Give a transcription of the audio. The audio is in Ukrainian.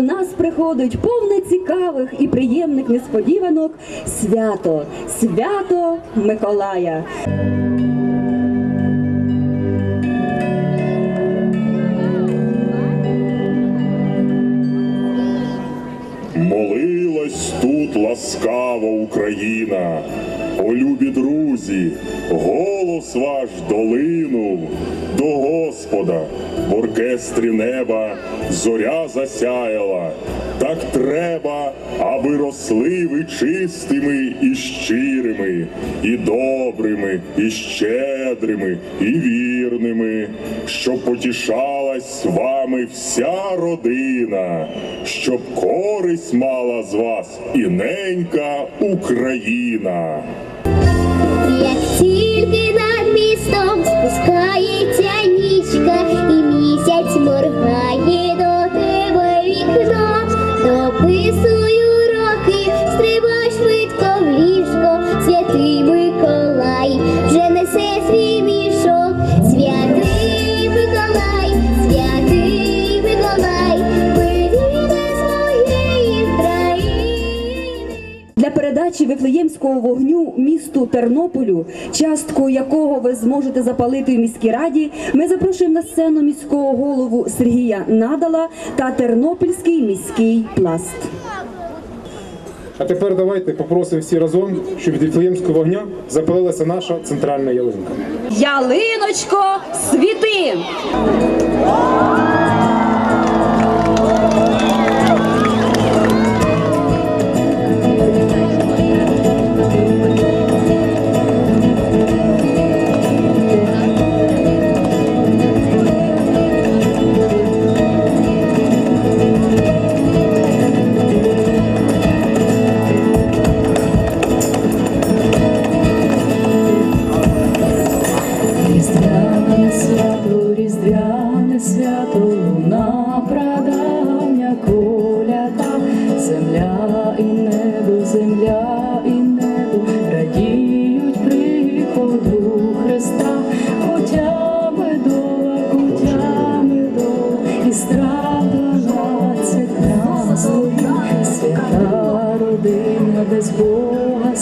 нас приходить повне цікавих і приємних несподіванок свято, свято Миколая. Молилась тут ласкава Україна, о любі друзі, голос ваш долинув до Господа, в оркестрі неба зоря засяяла. Так треба, аби росли ви чистими і щирими, і добрими, і щедрими, і вірними, щоб потішалась вами вся родина, щоб користь мала з вас і ненька Україна. Як тільки над передачі Вифлеємського вогню місту Тернополю, частку якого ви зможете запалити в міській раді, ми запрошуємо на сцену міського голову Сергія Надала та Тернопільський міський пласт. А тепер давайте попросимо всі разом, щоб від Віфлеємського вогня запалилася наша центральна ялинка. Ялиночко, світи! Луна прадавня коляда, земля і небо, земля і небо радіють приходу Христа, котями дола, котями дола, і страдала цих на свята родина, без Бога.